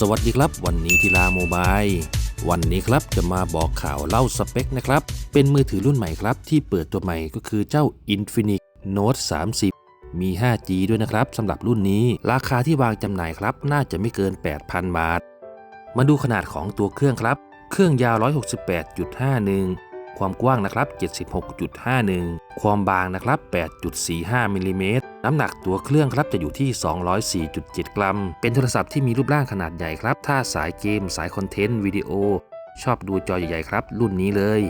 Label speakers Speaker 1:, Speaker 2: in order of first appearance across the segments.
Speaker 1: สวัสดีครับ วันนี้ทีลาโมบายวันนี้ครับจะมาบอกข่าวเล่าสเปคนะครับ เป็นมือถือรุ่นใหม่ครับ ที่เปิดตัวใหม่ก็คือเจ้า Infinix Note 30 มี 5G ด้วยนะครับสำหรับรุ่นนี้ ราคาที่วางจำหน่ายครับ น่าจะไม่เกิน 8,000 บาท มาดูขนาดของตัวเครื่องครับ เครื่องยาว 168.51 ความกว้างนะครับ 76.51 ความบางนะครับ 8.45มิลลิเมตรน้ำหนักตัวเครื่องครับจะอยู่ที่ 204.7 กรัม เป็นโทรศัพท์ที่มีรูปร่างขนาดใหญ่ครับ ถ้าสายเกม สายคอนเทนต์ วิดีโอ ชอบดูจอใหญ่ๆครับ รุ่นนี้เลย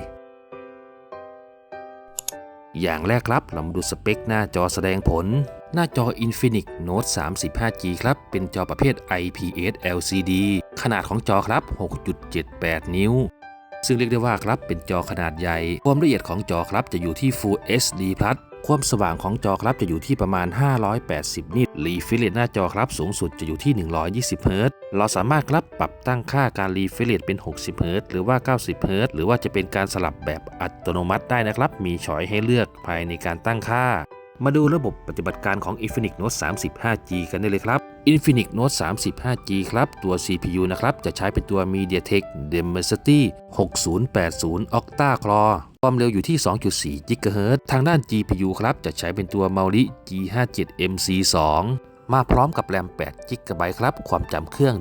Speaker 1: อย่างแรกครับ เรามาดูสเปคหน้าจอแสดงผล หน้าจอ Infinix Note 35G ครับ เป็นจอประเภท IPS LCD ขนาดของจอครับ 6.78 นิ้ว ซึ่งเรียกได้ว่าครับเป็นจอขนาดใหญ่ ความละเอียดของจอครับจะอยู่ที่ Full HD Plus ความสว่างของจอครับจะอยู่ที่ประมาณ 580 นิตรีฟิเลตหน้าจอครับสูงสุดจะอยู่ที่ 120 เฮิรตซ์ เราสามารถครับปรับตั้งค่าการรีฟิเลตเป็น 60 เฮิรตซ์หรือว่า 90 เฮิรตซ์ หรือว่าจะเป็นการสลับแบบอัตโนมัติได้นะครับ มีช้อยให้เลือกภายในการตั้งค่า มาดูระบบปฏิบัติการของ Infinix Note 30 5G กันได้เลยครับ Infinix Note 30 5G ครับ ตัว CPU นะครับ จะใช้เป็นตัว MediaTek Dimensity 6080 Octa Core ความเร็วอยู่ที่ 2.4 GHz ทางด้าน GPU ครับ จะใช้เป็นตัว Mauli G57 MC2 มาพร้อมกับแรม8 GB ครับ ความจำเครื่อง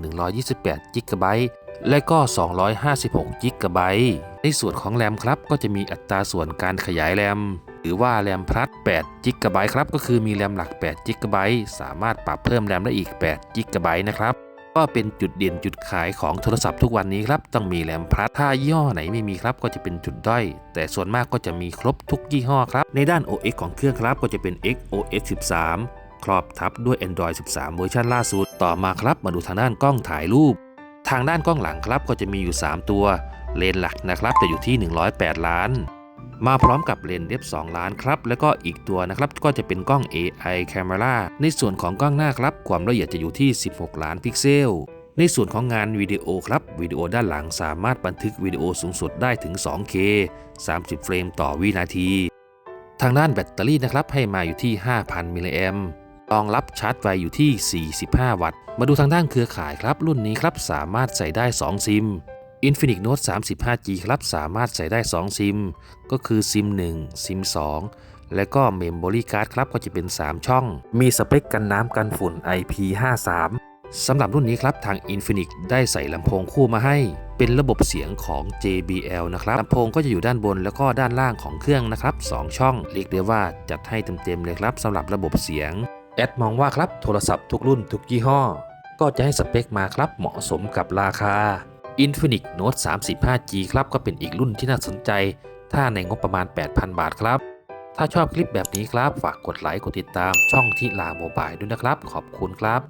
Speaker 1: 128 GB และก็ 256 GB ในส่วนของแรมครับ ก็จะมีอัตราส่วนการขยายแรม รือว่าแรมพลัส8 g b ครับก็คือมีแรมหลัก8 g b สามารถปรับเพิ่มแรมได้อีก8 g b นะครับก็เป็นจุดเด่นจุดขายของโทรศัพท์ทุกวันนี้ครับต้องมีแรมพลัสถ้ายี่ห้อไหนไม่มีครับก็จะเป็นจุดด้อย แต่ส่วนมากก็จะมีครบทุกยี่ห้อครับ ในด้าน OS ของเครื่องครับก็จะเป็น XOS 13 ครอบทับด้วย Android 13 เวอร์ชันล่าสุด ต่อมาครับมาดูทางด้านกล้องถ่ายรูป ทางด้านกล้องหลังครับก็จะมีอยู่ 3 ตัว เลนส์หลักนะครับจะอยู่ที่ 108 ล้าน มาพร้อมกับเลนส์เดฟ2ล้านครับ แล้วก็อีกตัวนะครับก็จะเป็นกล้อง AI Camera ในส่วนของกล้องหน้าครับ ความละเอียดจะอยู่ที่ 16 ล้านพิกเซล ในส่วนของงานวิดีโอครับวิดีโอด้านหลังสามารถบันทึกวิดีโอสูงสุดได้ถึง 2K 30 เฟรมต่อวินาที ทางด้านแบตเตอรี่นะครับให้มาอยู่ที่ 5,000 มิลลิแอมรองรับชาร์จไวอยู่ที่ 45 วัตต์ มาดูทางด้านเครือข่ายครับ รุ่นนี้ครับสามารถใส่ได้ 2 ซิม Infinix Note 3 5G ครับสามารถใส่ได้ 2 ซิม ก็คือซิม 1 ซิม 2 และก็ Memory Card ครับก็จะเป็น 3 ช่อง มีสเปคกันน้ำกันฝุ่น IP53 สำหรับรุ่นนี้ครับทาง Infinix ได้ใส่ลำโพงคู่มาให้ เป็นระบบเสียงของ JBL นะครับลำโพงก็จะอยู่ด้านบนแล้วก็ด้านล่างของเครื่องนะครับ 2 ช่องเรียกได้ว่าจัดให้เต็มๆเลยครับสำหรับระบบเสียง แอดมองว่าครับโทรศัพท์ทุกรุ่นทุกยี่ห้อ ก็จะให้สเปคมาครับเหมาะสมกับราคา Infinix Note 3 5G ครับก็เป็นอีกรุ่นที่น่าสนใจ ถ้าในงบประมาณ 8,000 บาทครับ ถ้าชอบคลิปแบบนี้ครับ ฝากกดไลค์กดติดตามช่องที่ลาโมบายด้วยนะครับ ขอบคุณครับ